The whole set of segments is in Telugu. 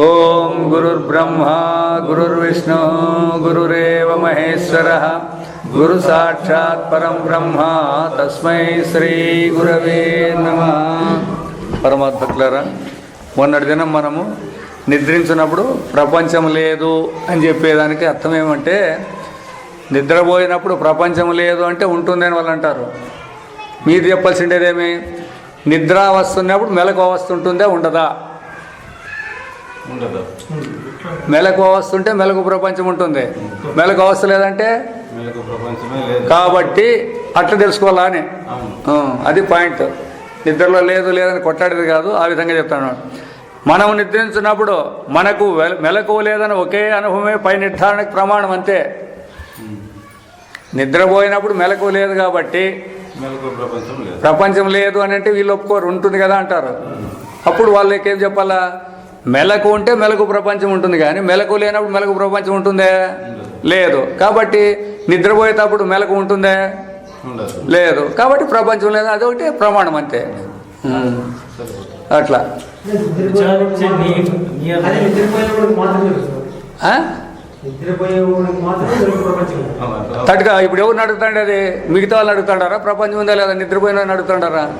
ఓం గురుర్బ్రహ్మా గురుర్విష్ణు గురురేవ మహేశ్వర గురు సాక్షాత్ పరం బ్రహ్మ తస్మై శ్రీ గురవే నమ. పరమాత్మకులారా మొన్నటి దినం మనము నిద్రించినప్పుడు ప్రపంచం లేదు అని చెప్పేదానికి అర్థం ఏమంటే నిద్రపోయినప్పుడు ప్రపంచం లేదు అంటే ఉంటుందని వాళ్ళు అంటారు. మీరు చెప్పాల్సిండేదేమి? నిద్ర వస్తున్నప్పుడు మెలకు వస్తుంటుందా ఉండదా? ఉండదు. మెలకు వస్తుంటే మెలకు ప్రపంచం ఉంటుంది. మెలకు అవస్థ లేదంటే? మీకు ప్రపంచమే లేదు. కాబట్టి అట్లా తెలుసుకోవాలా అని అది పాయింట్. నిద్రలో లేదు లేదని కొట్టాడేది కాదు ఆ విధంగా చెప్తాను. మనం నిద్రించినప్పుడు మనకు మెలకువ లేదని ఒకే అనుభవమే పై నిర్ధారణకు ప్రమాణం అంతే. నిద్రపోయినప్పుడు మెలకువ లేదు కాబట్టి ప్రపంచం లేదు. అని అంటే వీళ్ళు ఒప్పుకోరు ఉంటుంది కదా అంటారు. అప్పుడు వాళ్ళకి ఏం చెప్పాలా? మెలకు ఉంటే మెలకు ప్రపంచం ఉంటుంది కానీ మెలకు లేనప్పుడు మెలకు ప్రపంచం ఉంటుందే? లేదు. కాబట్టి నిద్రపోయేటప్పుడు మెలకు ఉంటుందే? లేదు. కాబట్టి ప్రపంచం లేదు. అదొకటి ప్రమాణం అంతే. అట్లా. ఆ? తట్టుగా ఇప్పుడు ఎవరిని అడుగుతాండి అది? మిగతా వాళ్ళని అడుగుతాడారా? ప్రపంచం ఉందా లేదా? నిద్రపోయిన వాళ్ళని అడుగుతాడారా?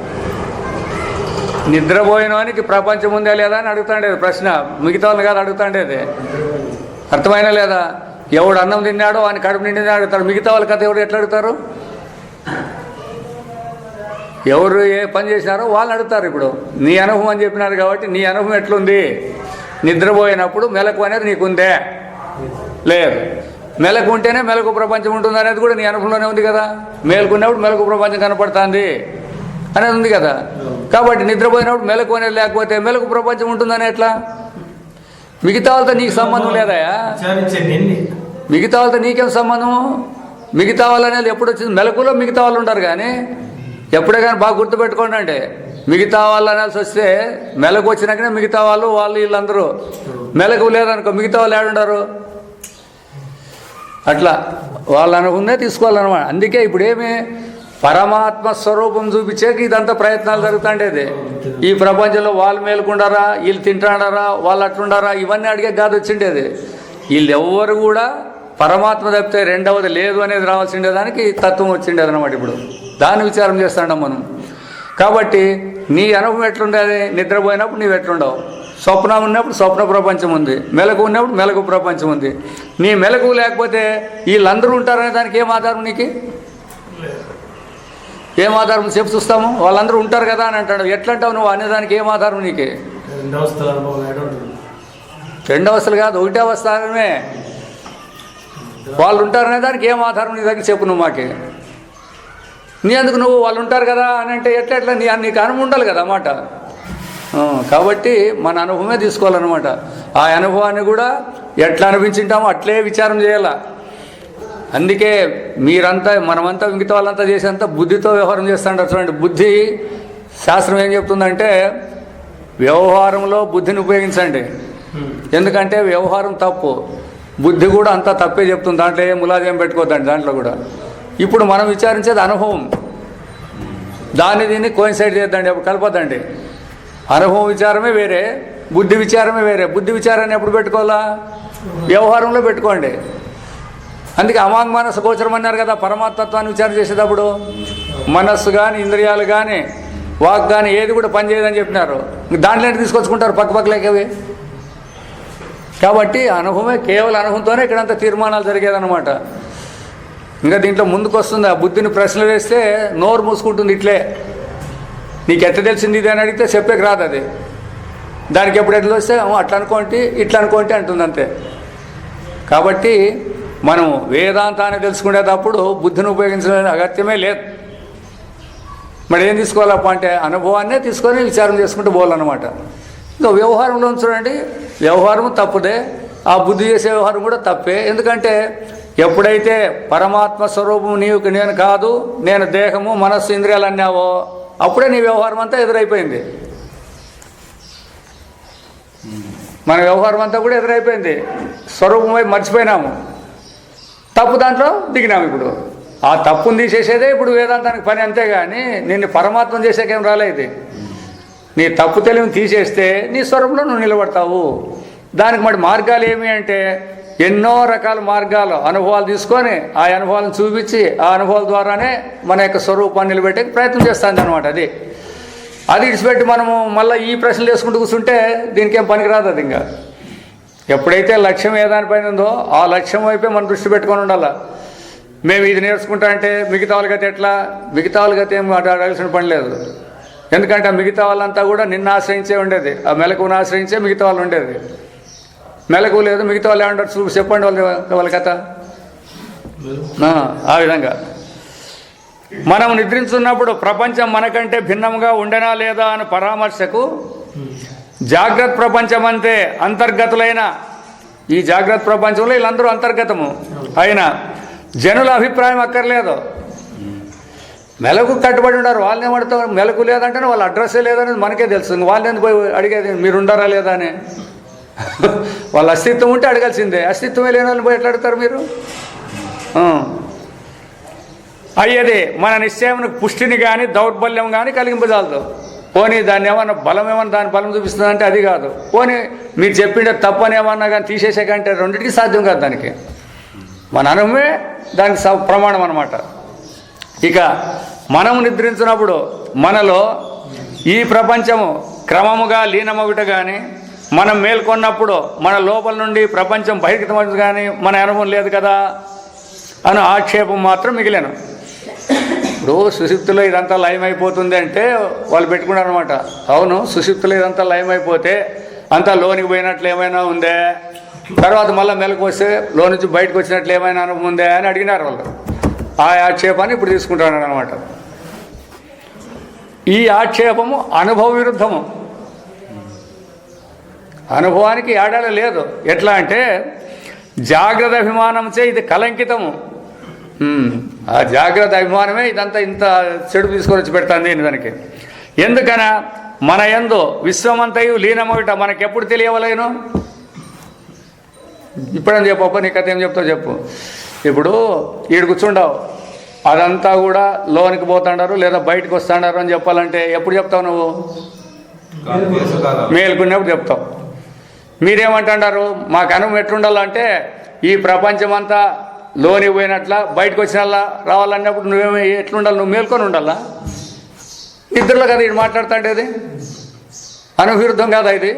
నిద్రపోయినవానికి ప్రపంచం ఉందా లేదా అని అడుగుతాండేది ప్రశ్న. మిగతా వాళ్ళని కాదు అడుగుతాండేది. అర్థమైనా లేదా? ఎవడు అన్నం తిన్నాడో వాని కడుపు నిండి అడుగుతాడు. మిగతా వాళ్ళ కథ ఎవరు ఎట్లా అడుగుతారు? ఎవరు ఏ పని చేసినారో వాళ్ళని అడుగుతారు ఇప్పుడు. నీ అనుభవం అని చెప్పినారు కాబట్టి నీ అనుభవం ఎట్లుంది? నిద్రపోయినప్పుడు మెలకు అనేది నీకుందే. లేదు. మెలకు ఉంటేనే మెలకు ప్రపంచం ఉంటుంది అనేది కూడా నీ అనుభవంలోనే ఉంది కదా. మేలుకున్నప్పుడు మెలకు ప్రపంచం కనపడుతుంది అనేది ఉంది కదా. కాబట్టి నిద్రపోయినప్పుడు మెలకు అనేది లేకపోతే మెలకు ప్రపంచం ఉంటుందని ఎట్లా? మిగతా వాళ్ళతో నీకు సంబంధం లేదాయా? నిన్ని మిగతా వాళ్ళతో నీకేం సంబంధం మిగతా వాళ్ళు అనేది ఎప్పుడు వచ్చింది మెలకులో మిగతా వాళ్ళు ఉంటారు కానీ ఎప్పుడే కానీ బాగా గుర్తుపెట్టుకోండి అంటే మిగతా వాళ్ళు అనాల్సి వస్తే మెలకు వచ్చినాకనే మిగతా వాళ్ళు వాళ్ళు వీళ్ళందరూ. మెలకు లేరనుకో మిగతా వాళ్ళు ఏడుండరు? అట్లా. వాళ్ళు అనుకుందే తీసుకోవాలన్నమాట. అందుకే ఇప్పుడు ఏమి పరమాత్మ స్వరూపం చూపించేకి ఇదంతా ప్రయత్నాలు జరుగుతుండేది. ఈ ప్రపంచంలో వాళ్ళు మేలుకుండారా వీళ్ళు తింటాడారా వాళ్ళు అట్లుండారా ఇవన్నీ అడిగే కాదు వచ్చిండేది. వీళ్ళు ఎవ్వరు కూడా పరమాత్మ తప్పితే రెండవది లేదు అనేది రావాల్సిండే దానికి తత్వం వచ్చిండేది అనమాట ఇప్పుడు. దాన్ని విచారం చేస్తాండం మనం. కాబట్టి నీ అనుభవం ఎట్లుండేది? నిద్రపోయినప్పుడు నీవు ఎట్లుండవు? స్వప్నం ఉన్నప్పుడు స్వప్న ప్రపంచం ఉంది. మెలకు ఉన్నప్పుడు మెలకు ప్రపంచం ఉంది. నీ మెలకు లేకపోతే వీళ్ళందరూ ఉంటారనే దానికి ఏం ఆధారం నీకు? ఏం ఆధారం? చెప్పు చూస్తాము? వాళ్ళందరూ ఉంటారు కదా అని అంటాడు. ఎట్లంటావు నువ్వు? అనేదానికి ఏం ఆధారం నీకు? రెండు అవస్థలు కాదు ఒకటే అవస్థమే వాళ్ళు ఉంటారనే దానికి ఏం ఆధారం నీ దగ్గర? చెప్పు నువ్వు మాకే. నీ అందుకు నువ్వు వాళ్ళు ఉంటారు కదా అని అంటే ఎట్లా ఎట్లా నీ నీకు అనుభవం ఉండాలి కదా అన్నమాట. కాబట్టి మన అనుభవమే తీసుకోవాలన్నమాట. ఆ అనుభవాన్ని కూడా ఎట్లా అనిపించింటామో అట్లే విచారం చేయాల. అందుకే మీరంతా మనమంతా మిగతా వాళ్ళంతా చేసేంత బుద్ధితో వ్యవహారం చేస్తుంటారు చూడండి. బుద్ధి శాస్త్రం ఏం చెప్తుందంటే వ్యవహారంలో బుద్ధిని ఉపయోగించండి. ఎందుకంటే వ్యవహారం తప్పు. బుద్ధి కూడా అంతా తప్పే చెప్తుంది. దాంట్లో ఏం ములాజేం పెట్టుకోద్దండి దాంట్లో కూడా. ఇప్పుడు మనం విచారించేది అనుభవం. దాన్ని దీన్ని కోయిన్సైడ్ చేద్దండి అప్పుడు కలపద్దండి. అనుభవం విచారమే వేరే బుద్ధి విచారమే వేరే. బుద్ధి విచారాన్ని ఎప్పుడు పెట్టుకోవాలా? వ్యవహారంలో పెట్టుకోండి. అందుకే అమాంగ్ మనస్సు గోచరం అన్నారు కదా పరమాతత్వాన్ని విచారం చేసేటప్పుడు. మనస్సు కానీ ఇంద్రియాలు కానీ వాక్ కానీ ఏది కూడా పనిచేయదని చెప్పినారు. దాంట్లో ఏంటి తీసుకొచ్చుకుంటారు పక్క పక్కలేకవి కాబట్టి అనుభవమే కేవలం అనుభవంతోనే ఇక్కడంతా తీర్మానాలు జరిగేదన్నమాట. ఇంకా దీంట్లో ముందుకు వస్తుంది ఆ బుద్ధిని ప్రశ్నలు వేస్తే నోరు మూసుకుంటుంది ఇట్లే. నీకు ఎట్ట తెలిసింది ఇది అని అడిగితే చెప్పేకి రాదు అది. దానికి ఎప్పుడు ఎట్లా వస్తే అట్లా అనుకోండి ఇట్లా అనుకోండి అంటుంది అంతే. కాబట్టి మనం వేదాంతాన్ని తెలుసుకునేటప్పుడు బుద్ధిని ఉపయోగించడం అగత్యమే లేదు. మరి ఏం తీసుకోవాలప్ప అంటే అనుభవాన్నే తీసుకొని విచారం చేసుకుంటూ పోవాలన్నమాట. ఇంకా వ్యవహారంలో చూడండి వ్యవహారం తప్పుదే. ఆ బుద్ధి చేసే వ్యవహారం కూడా తప్పే. ఎందుకంటే ఎప్పుడైతే పరమాత్మ స్వరూపం నీవుకి నేను కాదు నేను దేహము మనస్సు ఇంద్రియాలు అన్నావో అప్పుడే నీ వ్యవహారం అంతా ఎదురైపోయింది. మన వ్యవహారం అంతా కూడా ఎదురైపోయింది. స్వరూపమై మర్చిపోయినాము. తప్పు దాంట్లో దిగినాము ఇప్పుడు. ఆ తప్పుని తీసేసేదే ఇప్పుడు వేదాంతానికి పని అంతేగాని నిన్ను పరమాత్మ చేసేకేం రాలేదు నీ తప్పు తెలివిని తీసేస్తే నీ స్వరూపంలో నువ్వు నిలబడతావు. దానికి మరి మార్గాలు ఏమి అంటే ఎన్నో రకాల మార్గాలు అనుభవాలు తీసుకొని ఆ అనుభవాలను చూపించి ఆ అనుభవాల ద్వారానే మన యొక్క స్వరూపాన్ని నిలబెట్టే ప్రయత్నం చేస్తుంది అనమాట అది. అది ఇడిచిపెట్టి మనము మళ్ళీ ఈ ప్రశ్నలు వేసుకుంటూ కూర్చుంటే దీనికి ఏం పనికిరాదు అది ఇంకా. ఎప్పుడైతే లక్ష్యం ఏ దానిపైన ఉందో ఆ లక్ష్యం వైపే మనం దృష్టి పెట్టుకొని ఉండాలి. మేము ఇది నేర్చుకుంటా అంటే మిగతా వాళ్ళ గతి ఎట్లా? మిగతా వాళ్ళ గతి ఏం అడగాల్సిన పని లేదు. ఎందుకంటే ఆ మిగతా వాళ్ళంతా కూడా నిన్ను ఆశ్రయించే ఉండేది. ఆ మెలకును ఆశ్రయించే మిగతా వాళ్ళు ఉండేది. మెలకు లేదు మిగతా వాళ్ళు ఏమంటారు? చూపు చెప్పండి వాళ్ళ వాళ్ళ కథ. ఆ, విధంగా. మనం నిద్రించున్నప్పుడు ప్రపంచం మనకంటే భిన్నంగా ఉండనా లేదా అని పరామర్శకు జాగ్రత్త ప్రపంచం అంతే అంతర్గతులైన. ఈ జాగ్రత్త ప్రపంచంలో వీళ్ళందరూ అంతర్గతము. అయినా జనుల అభిప్రాయం అక్కర్లేదు. మెలకు కట్టుబడి ఉన్నారు వాళ్ళని ఏమడతారు మెలకు లేదంటే వాళ్ళ అడ్రస్సే లేదనేది మనకే తెలుసు. వాళ్ళని ఎందుకు పోయి అడిగేది? మీరు ఉండరా లేదా అని. వాళ్ళ అస్తిత్వం ఉంటే అడగాల్సిందే. అస్తిత్వమే లేని వాళ్ళని పోయి ఎట్లా అడుగుతారు మీరు? అయ్యేది మన నిశ్చయమునకు పుష్టిని కానీ దౌర్బల్యం కానీ కలిగింపజాలదు. పోనీ దాన్ని ఏమన్నా బలం ఏమన్నా దాని బలం చూపిస్తుందంటే అది కాదు. పోనీ మీరు చెప్పిండే తప్పని ఏమన్నా కానీ తీసేసే కంటే రెండింటికి సాధ్యం కాదు దానికి. మన అనుభవమే దానికి ప్రమాణం అనమాట ఇక మనం నిద్రించినప్పుడు మనలో ఈ ప్రపంచము క్రమముగా లీనమగుట కానీ మనం మేల్కొన్నప్పుడు మన లోపల నుండి ప్రపంచం బహిర్గతమవుతుంది కానీ మన అనుభవం లేదు కదా అని ఆక్షేపం మాత్రం మిగిలాను. ఇప్పుడు సుశిప్తులో ఇదంతా లయమైపోతుంది అంటే వాళ్ళు పెట్టుకున్నారు అనమాట అవును సుశిప్తులో ఇదంతా లయమైపోతే అంతా లోనికి పోయినట్లు ఏమైనా ఉందే? తర్వాత మళ్ళీ మెలకు వస్తే లో నుంచి బయటకు వచ్చినట్లు ఏమైనా అనుభవం ఉందే అని అడిగినారు వాళ్ళు. ఆ ఆక్షేపాన్ని ఇప్పుడు తీసుకుంటున్నారు అనమాట ఈ ఆక్షేపము అనుభవ విరుద్ధము అనుభవానికి ఆడాల లేదు. ఎట్లా అంటే జాగ్రత్త అభిమానంచే ఇది కలంకితము. ఆ జాగ్రత్త అభిమానమే ఇదంతా ఇంత చెడు తీసుకొని వచ్చి పెడుతుంది దానికి ఎందుకన? మన ఎందు విశ్వమంతయు లీనమొకట మనకెప్పుడు తెలియవలేను? ఇప్పుడని చెప్పప్ప నీ కథ ఏం చెప్తావు చెప్పు. ఇప్పుడు ఈడు కూర్చుండవు. అదంతా కూడా లోనికి పోతాడారు లేదా బయటకు వస్తాడారు అని చెప్పాలంటే ఎప్పుడు చెప్తావు నువ్వు? మేలుకున్నప్పుడు చెప్తాం మీరేమంటున్నారు మాకు అనుభవం ఎట్లుండాలంటే ఈ ప్రపంచం అంతా లోని పోయినట్ల బయటకు వచ్చినల్లా రావాలన్నప్పుడు నువ్వేమి ఎట్లుండాలి? నువ్వు మేల్కొని ఉండాలా? నిద్రలో కదా ఇది? మాట్లాడుతుంటేది అనువిరుద్ధం కాదా ఇది?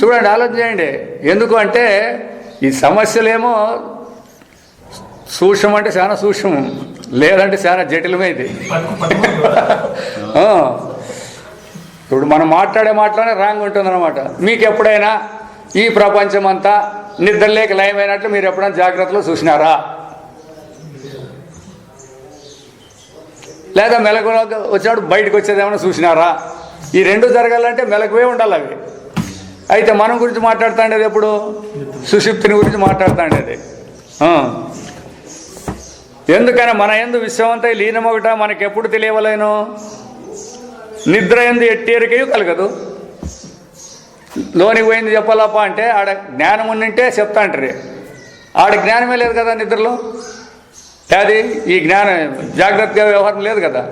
చూడండి ఆలోచన చేయండి. ఎందుకు అంటే ఈ సమస్యలేమో సూక్ష్మం అంటే చాలా సూక్ష్మం. లేదంటే చాలా జటిలమే ఇది. ఇప్పుడు మనం మాట్లాడే మాటలోనే రాంగ్ ఉంటుందన్నమాట. మీకు ఎప్పుడైనా ఈ ప్రపంచం అంతా నిద్రలేక లయమైనట్లు మీరు ఎప్పుడైనా జాగ్రత్తలో చూసినారా? లేదా మెలకు వచ్చినప్పుడు బయటకు వచ్చేదేమైనా చూసినారా? ఈ రెండు జరగాలంటే మెలకువే ఉండాలి అవి. అయితే మనం గురించి మాట్లాడుతుండేది ఎప్పుడు? సుషిప్తిని గురించి మాట్లాడుతుండేది. ఎందుకని మన ఎందు విశ్వమంతా లీనమొకట మనకెప్పుడు తెలియవలేను? నిద్ర ఎందు ఎట్టేరికయు కలగదు. లోనికి పోయింది చెప్పాలప్ప అంటే ఆడ జ్ఞానం ఉండింటే చెప్తా అంటారు. ఆడ జ్ఞానమే లేదు కదా నిద్రలో? అది ఈ జ్ఞానం జాగ్రత్తగా వ్యవహారం లేదు కదా?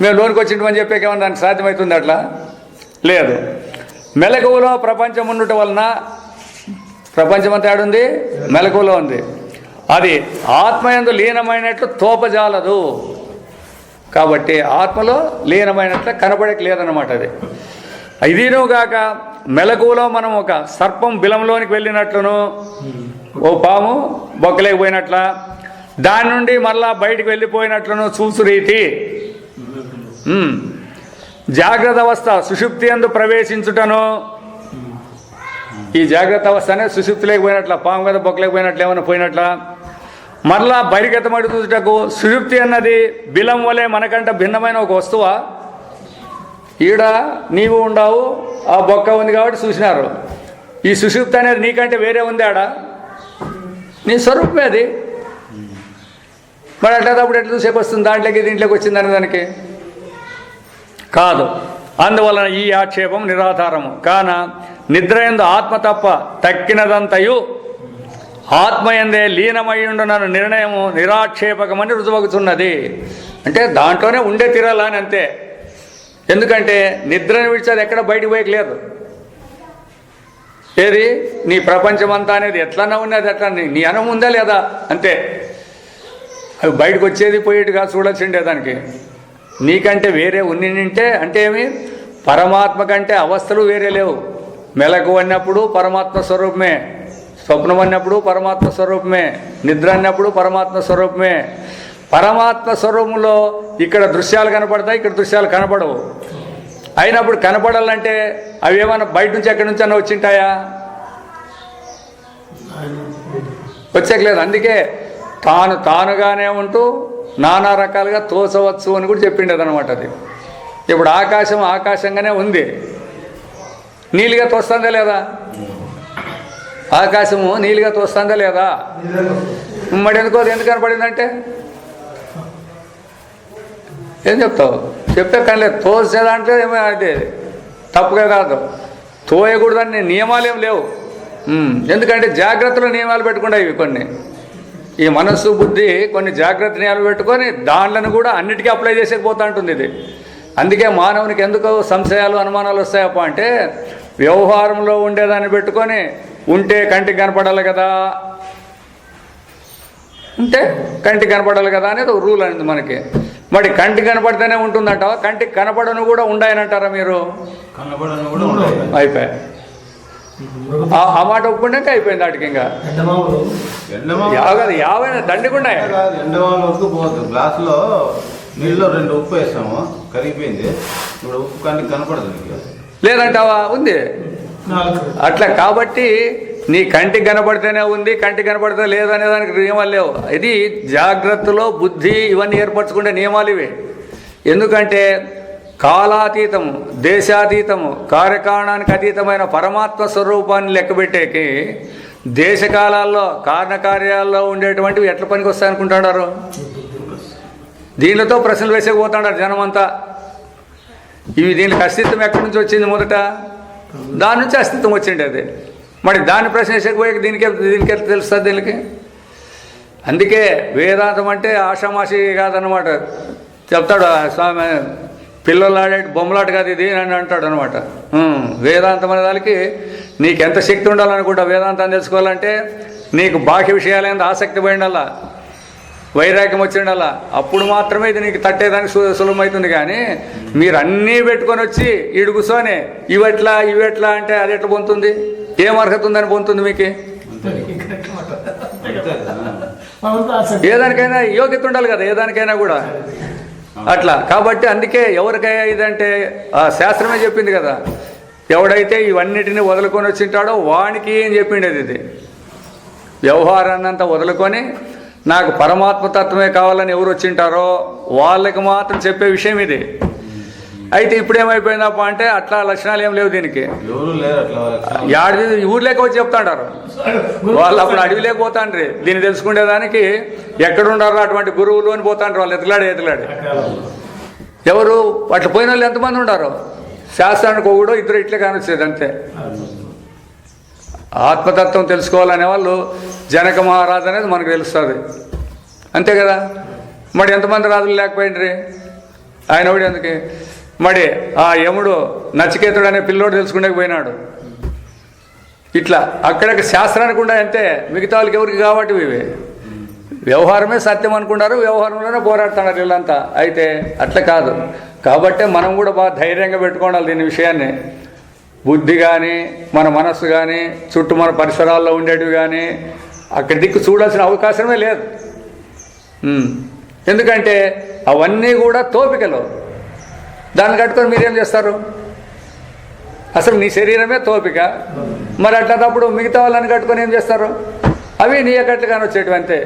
మేము లోనికి వచ్చింటామని చెప్పేకేమన్నా దానికి సాధ్యమవుతుంది అట్లా? లేదు. మెలకువలో ప్రపంచం ఉండుట వలన ప్రపంచం అంతా ఆడుంది మెలకువలో ఉంది. అది ఆత్మయందు లీనమైనట్లు తోపజాలదు. కాబట్టి ఆత్మలో లీనమైనట్ల కనబడక లేదన్నమాట అది. ఇదిను మెలకువలో మనం ఒక సర్పం బిలంలోనికి వెళ్ళినట్లును ఓ పాము బొక్కలేకపోయినట్ల దాని నుండి మళ్ళా బయటికి వెళ్ళిపోయినట్లును చూసురీతి జాగ్రత్త అవస్థ సుషుప్తి అందు ప్రవేశించుటను. ఈ జాగ్రత్త అవస్థనే సుషుప్తి లేకపోయినట్ల పాము కదా బొక్కలేకపోయినట్లు ఏమైనా పోయినట్ల. మరలా బహిర్గతమడి చూచుటకు సుషుప్తి అన్నది బిలం వలె మనకంట భిన్నమైన ఒక వస్తువా? ఈడ నీవు ఉండవు ఆ బొక్క ఉంది కాబట్టి చూసినారు. ఈ సుషుప్తి అనేది నీకంటే వేరే ఉంది ఆడ. నీ స్వరూపమే అది. మరి అట్లాటప్పుడు ఎట్లా చూసేపు వస్తుంది? దాంట్లోకి దీంట్లోకి వచ్చిందని దానికి? కాదు. అందువలన ఈ ఆక్షేపం నిరాధారము. కాన నిద్రయందు ఆత్మ తప్ప తక్కినదంతయు ఆత్మయందే లీనమయ్యుండునను నిర్ణయము నిరాక్షేపకమని రుజువగుతున్నది. అంటే దాంట్లోనే ఉండే తీరాలని అంతే. ఎందుకంటే నిద్రను విడిచేది ఎక్కడ బయటికి పోయక లేదు ఏది? నీ ప్రపంచం అంతా అనేది ఎట్లన్నా ఉన్నది ఎట్లా నీ- అనం ఉందా లేదా? అంతే. అవి బయటకు వచ్చేది పోయేట్టుగా చూడాల్సిండే దానికి. నీకంటే వేరే ఉన్ని నింటే అంటే ఏమి? పరమాత్మ కంటే అవస్థలు వేరే లేవు. మెలకు అన్నప్పుడు పరమాత్మ స్వరూపమే. స్వప్నం అన్నప్పుడు పరమాత్మ స్వరూపమే నిద్ర అన్నప్పుడు పరమాత్మ స్వరూపమే. పరమాత్మ స్వరూపంలో ఇక్కడ దృశ్యాలు కనపడతాయి ఇక్కడ దృశ్యాలు కనపడవు. అయినప్పుడు కనపడాలంటే అవి ఏమైనా బయట నుంచి ఎక్కడి నుంచి అన్నా వచ్చింటాయా? వచ్చేకలేదు అందుకే తాను తానుగానే ఉంటూ నానా రకాలుగా తోసవచ్చు అని కూడా చెప్పిండేది అనమాట అది. ఇప్పుడు ఆకాశం ఆకాశంగానే ఉంది. నీళ్ళుగా తోస్తుందా లేదా? ఆకాశము నీళ్ళుగా తోస్తుందా లేదా? మరి ఎందుకో ఎందుకు కనపడిందంటే? ఏం చెప్తావు? చెప్తే కానీ లేదు. తోసేదంటే ఏమో అది తప్పుగా కాదు. తోయకూడదని నియమాలు ఏం లేవు. ఎందుకంటే జాగ్రత్తలు నియమాలు పెట్టుకుంటాయి ఇవి కొన్ని. ఈ మనస్సు బుద్ధి కొన్ని జాగ్రత్త నియమాలు పెట్టుకొని దాంట్లను కూడా అన్నిటికీ అప్లై చేసేకపోతా ఉంటుంది ఇది. అందుకే మానవునికి ఎందుకు సంశయాలు అనుమానాలు వస్తాయప్ప అంటే వ్యవహారంలో ఉండేదాన్ని పెట్టుకొని ఉంటే కంటికి కనపడాలి కదా. ఉంటే కంటికి కనపడాలి కదా అనేది ఒక రూల్ అనేది మనకి. మరి కంటికి కనపడితేనే ఉంటుందంటావా? కంటికి కనపడను కూడా ఉండాయనంటారా మీరు? కనబడను కూడా ఉండదు అయిపోయి ఆ- మాట ఒప్పుకుంటే అయిపోయింది వాటికి ఇంకా. ఎండమావ వరకు పోవద్దు. గ్లాసులో నీళ్ళలో రెండు ఉప్పు వేసాము కరిగిపోయింది. ఇప్పుడు ఉప్పు కానీ కనపడదు లేదంటావా? ఉంది. అట్లా కాబట్టి నీ కంటికి కనపడితేనే ఉంది కంటికి కనపడితే లేదనే దానికి నియమాలు లేవు. ఇది జాగ్రత్తలో బుద్ధి ఇవన్నీ ఏర్పరచుకునే నియమాలు ఇవి. ఎందుకంటే కాలాతీతము దేశాతీతము కార్యకారణానికి అతీతమైన పరమాత్మ స్వరూపాన్ని లెక్కబెట్టేకి దేశకాలాల్లో కారణకార్యాల్లో ఉండేటువంటివి ఎట్ల పనికి వస్తాయనుకుంటున్నారు దీనితో ప్రశ్నలు వేసేకపోతున్నారు జనమంతా. ఇవి దీనికి అస్తిత్వం ఎక్కడి నుంచి వచ్చింది మొదట? దాని నుంచి అస్తిత్వం వచ్చింది అది. మరి దాన్ని ప్రశ్నించకపోయాక దీనికి దీనికి తెలుస్తుంది దీనికి? అందుకే వేదాంతం అంటే ఆషామాషి కాదనమాట చెప్తాడు ఆ స్వామి పిల్లలు ఆడే బొమ్మలాట కాదు ఇది అని అంటాడు అనమాట వేదాంతం అనే దానికి నీకు ఎంత శక్తి ఉండాలనుకుంటా వేదాంతాన్ని తెలుసుకోవాలంటే నీకు బాహ్య విషయాలైన ఆసక్తి పోయిండాలా వైరాగ్యం వచ్చిండాలా అప్పుడు మాత్రమే ఇది నీకు తట్టేదానికి సులభమవుతుంది కానీ మీరు అన్నీ పెట్టుకొని వచ్చి ఈడు కూర్చొని ఇవెట్లా ఇవెట్లా అంటే అది ఎట్లా పొందుతుంది? ఏం అర్హత ఉందని పొందుతుంది మీకు. ఏదానికైనా యోగ్యత ఉండాలి కదా ఏదానికైనా కూడా. అట్లా. కాబట్టి అందుకే ఎవరికైనా ఇదంటే ఆ శాస్త్రమే చెప్పింది కదా. ఎవడైతే ఇవన్నిటిని వదులుకొని వచ్చింటాడో వానికి ఏం చెప్పిండేది ఇది? వ్యవహారాన్ని అంతా వదులుకొని నాకు పరమాత్మ తత్వమే కావాలని ఎవరు వచ్చింటారో వాళ్ళకి మాత్రం చెప్పే విషయం ఇది. అయితే ఇప్పుడు ఏమైపోయిందప్ప అంటే అట్లా లక్షణాలు ఏం లేవు దీనికి. యాడి ఊర్లేక వచ్చి చెప్తాంటారు వాళ్ళు అప్పుడు అడవిలోకి పోతాండ్రి. దీన్ని తెలుసుకునేదానికి ఎక్కడుండారో అటువంటి గురువులు అని పోతాండ్రు వాళ్ళు ఎతలాడి ఎతలాడి. ఎవరు అట్లా పోయిన వాళ్ళు ఎంతమంది ఉండారు? శాస్త్రానికి ఒకడో ఇద్దరు ఇట్లే కానొచ్చేది అంతే. ఆత్మతత్వం తెలుసుకోవాలనే వాళ్ళు జనక మహారాజు అనేది మనకు తెలుస్తుంది. అంతే కదా? మరి ఎంతమంది రాజులు లేకపోయిండ్రి? ఆయన ఒకటి అందుకే? మరి ఆ యముడు నచికేతుడు అనే పిల్లోడు తెలుసుకుంటే పోయినాడు. ఇట్లా అక్కడ శాస్త్రానికి ఉండే అంతే మిగతా వాళ్ళకి ఎవరికి కాబట్టి ఇవి? వ్యవహారమే సత్యం అనుకుంటారు వ్యవహారంలోనే పోరాడుతున్నారు వీళ్ళంతా. అయితే అట్లా కాదు. కాబట్టే మనం కూడా బాగా ధైర్యంగా పెట్టుకోవాలి దీని విషయాన్ని. బుద్ధి కానీ మన మనస్సు కానీ చుట్టూ మన పరిసరాల్లో ఉండేటివి కానీ అక్కడి దిక్కు చూడాల్సిన అవకాశమే లేదు. ఎందుకంటే అవన్నీ కూడా తోపికలు. దాన్ని కట్టుకొని మీరేం చేస్తారు? అసలు నీ శరీరమే తోపిక. మరి అట్లాంటప్పుడు మిగతా వాళ్ళని కట్టుకొని ఏం చేస్తారు? అవి నీ ఎక్కట్లుగానే వచ్చేటివి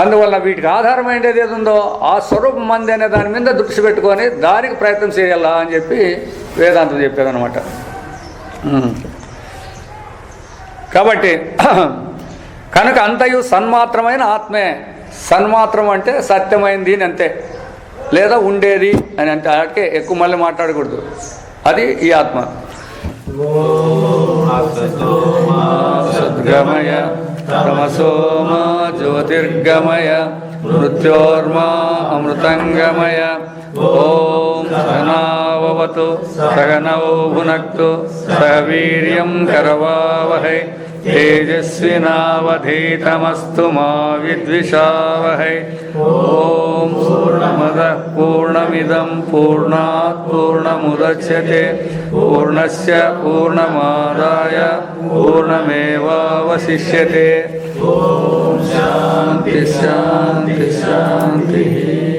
అందువల్ల వీటికి ఆధారమైనది ఏది ఉందో ఆ స్వరూపం మంది అనే దాని మీద దృష్టి పెట్టుకొని దానికి ప్రయత్నం చేయాలా అని చెప్పి వేదాంతం చెప్పేదనమాట కాబట్టి కనుక అంతయు సన్మాత్రమైన ఆత్మే. సన్మాత్రం అంటే సత్యమైంది అని అంతే. లేదా ఉండేది అని అంటే అటే ఎక్కువ మళ్ళీ మాట్లాడకూడదు. అది ఈ ఆత్మ. సద్గమయ తమసోమా జ్యోతిర్గమయ మృత్యోర్మా అమృతంగమయ. ఓం సహనావతు సహనౌ భునక్తు సహ వీర్యం కరవావహై. तेजस्विनावधीतमस्तु मा विद्विषावहै। ॐ पूर्णमदः पूर्णमिदं पूर्णात् पूर्णमुदच्छते पूर्णस्य पूर्णमादाय पूर्णमेवावशिष्यते। ॐ शान्ति शान्ति शान्तिः।